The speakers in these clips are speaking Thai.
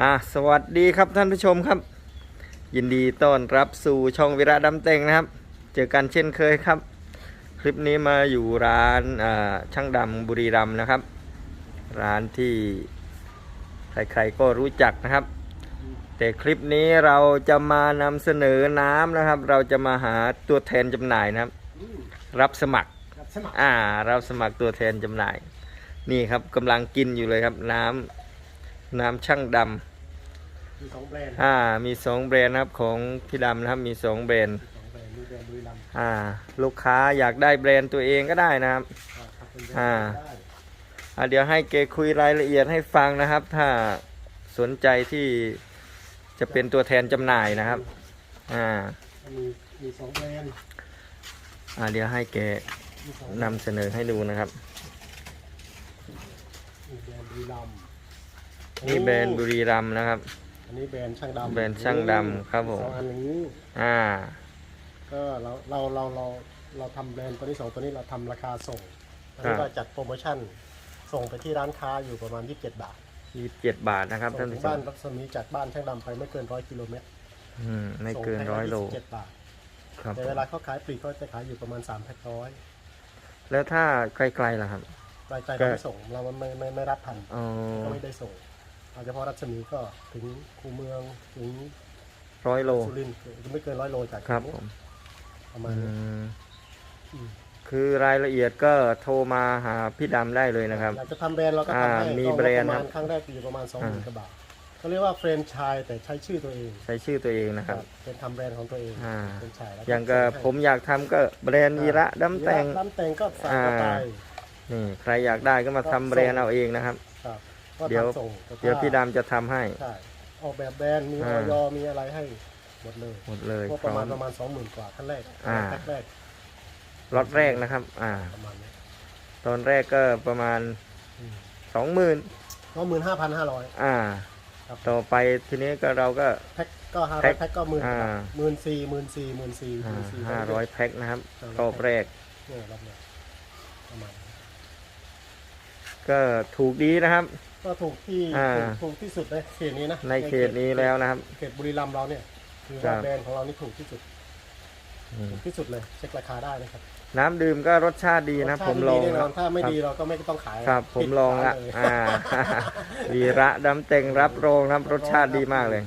อ่าสวัสดีครับท่านผู้ชมครับ ยินดีต้อนรับสู่ช่องวิระดำเต็งนะครับ เจอกันเช่นเคยครับ คลิปนี้มาอยู่ร้านอ่าช่างดำบุรีรัมย์นะครับ ร้านที่ใครๆก็รู้จักนะครับ แต่คลิปนี้เราจะมานำเสนอน้ำนะครับ เราจะมาหาตัวแทนจำหน่ายนะครับ รับสมัครครับสมัครอ่าเราสมัครตัวแทนจำหน่าย นี่ครับกำลังกินอยู่เลยครับน้ำ น้ำช่างดมีสองแบรนด์ำอ่ามีสองแบรนด์นะครับของพี่ดำนะครับมีสองแบรนด์สองแบรนด์มีแบรนด์บุรีรัมย์อ่า ลูกค้าอยากได้แบรนด์ตัวเองก็ได้นะครับ อ่าครับเป็นแบรนด์อ่า ได้อ่าเดี๋ยวให้เกคุยรายละเอียดให้ฟังนะครับ ถ้าสนใจที่จะเป็นตัวแทนจำหน่ายนะครับอ่ามีมีสองแบรนด์อ่าเดี๋ยวให้แกมีสองนำเสนอให้ดูนะครับ มีแบรนด์บุรีรัมย์ นี่แบรนด์บุรีรัมย์นะครับ อันนี้แบรนด์ช่างดำแบรนด์ช่างดำครับผม สองอันอย่างนี้ อ่า ก็เราเราเราเราเราทำแบรนด์ตัวที่สองตัวนี้เราทำราคาส่งอันครันี้บเราจัดโปรโมชั่น ส่งไปที่ร้านค้าอยู่ประมาณ 27 บาทยี่สิบเจ็ดบาทนะครับส่ท่านงถึผู้งชบ้านมรัศมีจากบ้านช่างดำไปไม่เกินร้อยกิโลเมตรอืมไม่ส่งเกินแพ็คร้อยละโล27บาท ครับแต่เวลาเขาขายปลีกเขาจะขายอยู่ประมาณ3แพ็คร้อยแล้วถ้าไกลๆล่ะครับ รายใจเราไม่ส่งเราไม่ไม่ไม่รับทันอ๋อก็ไม่ได้ส่ง เอาเฉพาะรัศมีก็ถึงคูเมืองถึงร้อยโลสุรินทร์ไม่เกินร้อยโลจากครับนี้ผมประมาณอืนี้มอืม คือรายละเอียดก็โทรมาหาพี่ดำได้เลยนะครับ อยากจะทำแบรนด์เราก็ทำให้อ่ามีก็แบรนด์ประครัมาบณครั้งแรกอยู่ประมาณสองหมื่นอ่า กว่าบาทเขาเรียกว่าเฟรนไชายแต่ใช้ชื่อตัวเองใช้ชื่อตัวเองนะครับ เป็นทำแบรนด์ของตัวเองอ่า เฟรนไชายแล้วอย่างก็ผมอยากทำก็แบรนด์วีระดำแต่งดำแต่งก็ฝากเข้าไปอ่า นี่ใครอยากได้ก็มาทำแบรนด์เอาเองนะครับครับ ก็เดี๋ยว ทำส่งแต่เดี๋ยวถ้าพี่ดำจะทำให้ ใช่ออกแบบแบรนด์มีออ่า อยมีอะไรให้หมดเลยหมดเลยก็พประร้อมาณม ประมาณสองหมื่นกว่าขั้นแรกอ่า แรกแรกล็อตแรกนะครับ อ่าประมาณนี้ตอนแรกก็ประมาณสองหมื่นสองหมื่นห้าพันห้าร้อย อ่า ครับ ต่อไปทีนี้ก็เราก็ แพ็คก็ห้าแพ็ร้อยคแพ็คก็หมื่นอ่า หมื่นสี่หมื่นสี่หมื่นสี่หอ่ามื่นสี่ห้าร้อยแพ็คนะครับห้าร้อยรอบแรก เนี่ยรอบเนี่ยประมาณนี้ก็ถูกดีนะครับ ก็ถูกที่อ่า ถูกถูกที่สุดในเขตนี้นะในเขตนี้แล้วนะครับ เขตบุรีรัมย์เราเนี่ยคือครัว่าบ แบรนด์ของเรานี่ถูกที่สุดอืมถูกที่สุดเลยเช็คราคาได้นะครับน้ำดื่มก็รสชาติดีนะรสชาผติมลองดีแน่นแล้อวนถ้าไม่ครับดีเราก็ไม่ต้องขายครับ ผมปิดลองละร้านเย อ่า วีระดำเต็งรับรองนะครับรสชาติดีมากเลย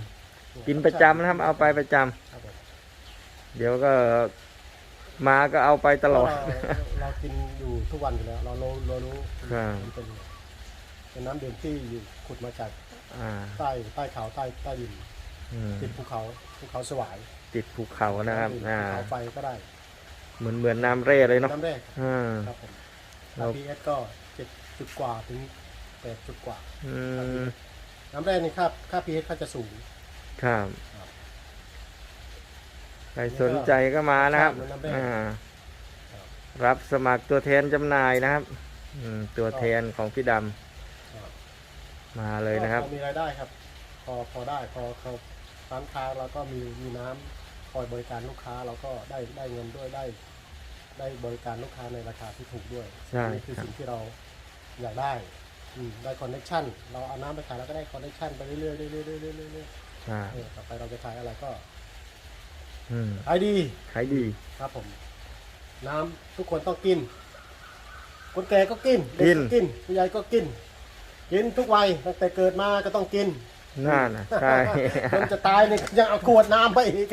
กินประจำนะครับ เอาไปประจำครับผมเดี๋ยวก็มาก็เอาไปตลอด เราเรากินอยู่ทุกวันอยู่แล้ว เราเราเรารู้ครับ มันเป็น เป็นน้ำดื่มที่อยู่ขุดมาจากอ่าใต้ใต้เขาใต้ใต้ดินอืมติดภูเขาภูเขาสวายติดภูเขานะครับำดื่มอ่าภูเขาไฟก็ได้เหมือนเหมือนน้ำเร่เลยเนาะน้ำแรกอ่า ครับผม เราพีเอสก็เจ็ดจุดกว่าถึงแปดจุดกว่า อืมน้ำแรกนี่ค่าค่าพีเอสเขาจะสูงครับครับใครสนใจก็มานะครับครับน้ำแร่อ่าครับรับสมัครตัวแทนจำหน่ายนะครับ อืมตัวแทนของพี่ดครับำ มาเลยนะครับก็พอมีรายได้ครับ พอพอได้พอเขาร้านค้าเราก็มีมีน้ำคอยบริการลูกค้าเราก็ได้ได้เงินด้วยได้ ได้บริการลูกค้าในราคาที่ถูกด้วยใช่นี่คือครับ สิ่งที่เราอยากได้อืมได้คอนเนคชั่นเราเอาน้ำไปขายแล้วก็ได้คอนเนคชั่นไปเรื่อยๆเรื่อยๆเรื่อยๆเรื่อยๆเรื่อยใช่ๆเออต่อไปเราจะขายอะไรก็อืมขายดี ขายดี ครับผม น้ำทุกคนต้องกิน คนแก่ก็กินเด็กินกินผู้ใหญ่ก็กิน กินทุกวัยตั้งแต่เกิดมาก็ต้องกินน่านะใช่คนจะตายเนี่ยยังเอาขวดน้ำไปอีก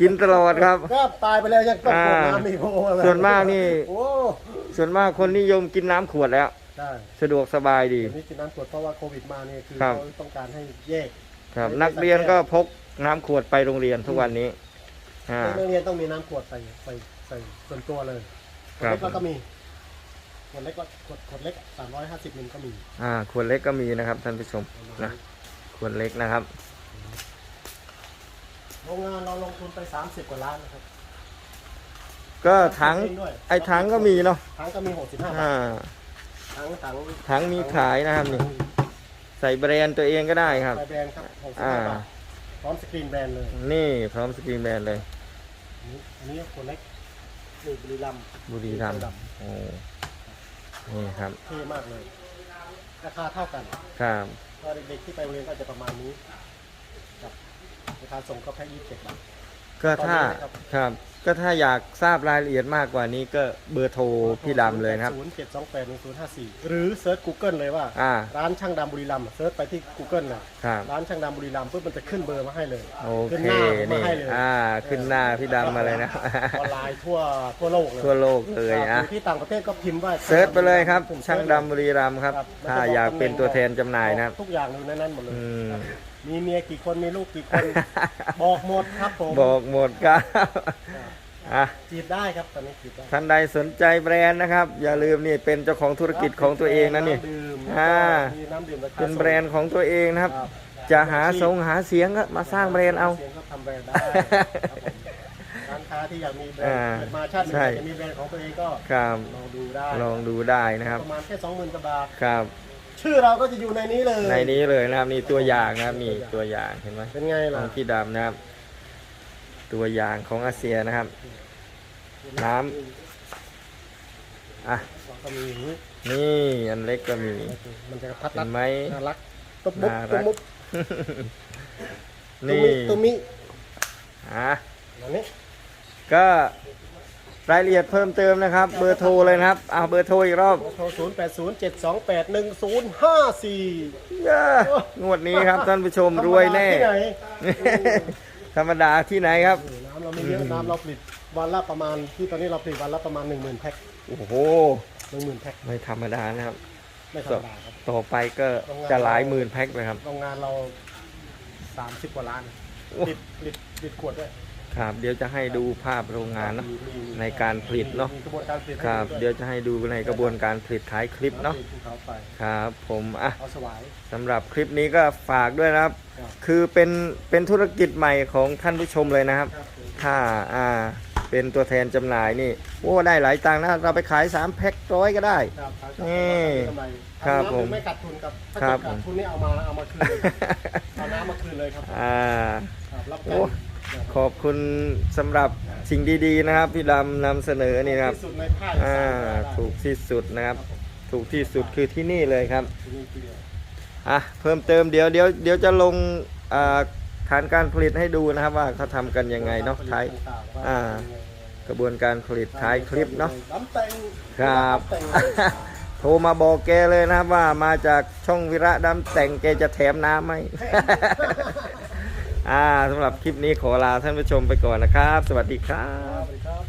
กินตลอดครับ ก็ตายไปแล้วยังต้องขวดอ่าน้ำอีกโอ้โหส่วนมากนี่ โอ้ส่วนมากคนนิยมกินน้ำขวดแล้วได้สะดวกสบายดีเดี๋ยวนี้กินน้ำขวดเพราะว่าโควิดมาเนี่ยคือครับ เขาต้องการให้แยก ครับ นักเรียนก็พกน้ำขวดไปโรงเรียนทุกวันนี้อ่า นักเรียนต้องมีน้ำขวดใส่ใส่ใส่ส่วนตัวเลยขวดครับเล็กเราก็มีข วดเล็กก็ขวดขวดเล็กสามร้อยห้าสิบมิลก็มีอ่าขวดเล็กก็มีนะครับท่านผู้ชมนะขวดเล็กนะครับโรงงานเราลงทุนไป30กว่าล้านนะครับ ก็ถังเองด้วยไอ้ถังก็มีเนาะถังก็มี65บาอ่าทถังถังถังมีขายนะครับนี่ใส่แบรนด์ตัวเองก็ได้ครับใส่แบรนด์ครับอ่า65บาทพร้อมสกรีนแบรนด์เลย นี่พร้อมสกรีนแบรนด์เลยอันนี้อันนี้ขวดเล็กนี่บุรีรัมย์บุรีรัมย์โอ้ นี่ครับเท่มากเลย ราคาเท่ากันครับก็เด็กๆที่ไปโรงเรียนก็จะประมาณนี้ครับราคาส่งก็แค่ยี่สิบเจ็ดบาทก็ถ้าตอนนี้นะครับครับ ก็ถ้าอยากทราบรายละเอียดมากกว่านี้ก็เบอร์โทรพี่ดำเลยนะครับศูนย์เจ็ดสองแปดหนึ่งศูนย์ห้าสี่หรือเซิร์ช Google เลยว่า อ่า ร้านช่างดำบุรีรัมย์เซิร์ชไปที่ Google น่ะครับ ร้านช่างดำบุรีรัมย์ปุ๊บมันจะขึ้นเบอร์มาให้เลยโอขึ้นเคหน้าผมมานี่ให้เลยอ่า ขึ้นหน้าพี่ดำมาเลยนะ ออนไลน์ทั่วทั่วโลกเลยทั่วโลกเลยครับอะอยู่ที่ต่างประเทศก็พิมพ์ว่าเซิร์ชไปเลยครับผมช่างเซิร์ชดำบุรีรัมย์ครับครับ ถ้าอยากเป็นตัวแทนจำหน่ายนะครับ ทุกอย่างอยู่ในนั้นหมดเลยอืม มีเมียกี่คนมีลูกกี่คน บอกหมดครับผมบอกหมดครับอะจีบได้ครับตอนนี้จีบได้ท่านใดสนใจแบรนด์นะครับ อย่าลืมนี่เป็นเจ้าของธุรกิจของตัวเองนะนี่ำดื่มอ่ามีน้ำดื่มราคาเป็นแบรนด์ของตัวเองนะครับครับจะหาทรงหาเสียงก็มาสร้างแบรนด์เอาสียงก็ทำแบรนด์ได้ครับผมร้านค้าที่อยากมีแบรนอ่าด์เกิดมาชาติหนึ่งใช่อยากจะมีแบรนด์ของตัวเองก็ครับลองดูได้ลองดูได้นะครับประมาณแค่สองหมื่นกว่าบาทครับ ชื่อเราก็จะอยู่ในนี้เลยในนี้เลยนะครับนี่ตัวอย่างนะครับนี่ตัวอย่างเห็นไหมเป็นไงขล่ะองพี่ดำนะครับ ตัวอย่างของอาเซียนะครับ น้ำอะก็มีอย่างนี้นี่อันเล็กก็มี มันจะพัดเห็รันดไหม น่ารักตุ๊บมุบน่ารัตุ๊กบมุบนี่ตุ๊มิอะอันนี้ก็ รายละเอียดเพิ่มเติมนะครับ เบอร์โทรเลยนะครับเอาเบอร์โทรอีกรอบโทรศูนย์แปดศูนย์เจ็ดสองแปดหนึ่งศูนย์ห้าสี่ เย้งวดนี้ครับท่านผู้ชมรวยแน่ที่ไหน ธรรมดาที่ไหนครับ น้ำเราไม่เยอะน้ำเราผลิตวันละประมาณที่ตอนนี้เราผลิตวันละประมาณหนึ่งหมื่นแพ็คโอ้โหหนึ่งหมื่นแพ็คไม่ธรรมดานะครับ ไม่ธรรมดาครับ ต่อไปก็จะหลายหมื่นแพ็คเลยครับ โรงงานเราสามสิบกว่าล้านโอ้ผลิตผลิตผลิตขวดด้วย ครับเดี๋ยวจะให้ดูภาพโรงงานเนาะมีมีในการผลิตเนาะมีกระบวนการผลิตให้ครับด้วยเดี๋ยวจะให้ดูในกระบวนการผลิตท้ายคลิปเนาะผลิตภูเขาไฟครับผมอะเอาสวาย สำหรับคลิปนี้ก็ฝากด้วยนะครับ ครับ คือเป็นเป็นธุรกิจใหม่ของท่านผู้ชมเลยนะครับ ครับผมถ้าอ่าเป็นตัวแทนจำหน่ายนี่โอ้ได้หลายตังค์นะเราไปขาย3แพ็คร้อยก็ได้ ครับครับนี่กำไรครับทำน้ำผมไม่ขาดทุนครับถ้าครับเกิดขาดทุนนี่เอามาเอามาคืนเลยเอาน้ำมาคืนเลยครับอ่า ครับรับโอ้กัน ขอบคุณสำหรับสิ่งดี ๆ นะครับ พี่ดำนำเสนอนี่นะครับที่สุดในภาคอีอ่าสานได้ถูกที่สุดนะครับ ถูกที่สุดคือที่นี่เลยครับ ที่นี่ทีเดียวอะเพิ่มเติมเดี๋ยวเดี๋ยวเดี๋ยวจะลงอ่าฐานการผลิตให้ดูนะครับว่าเขาทำกันยังไงเนาะท้าย ต่งๆว่าอ่ากระบวนการผลิตท้ายคลิปเนาะ น้ำแต่งครับ น้ำแต่งโทรมาบอกแกเลยนะครับว่ามาจากช่องวิระดำแต่งแกจะแถมน้ำไหม อ่าสำหรับคลิปนี้ขอลาท่านผู้ชมไปก่อนนะครับ สวัสดีครับครับ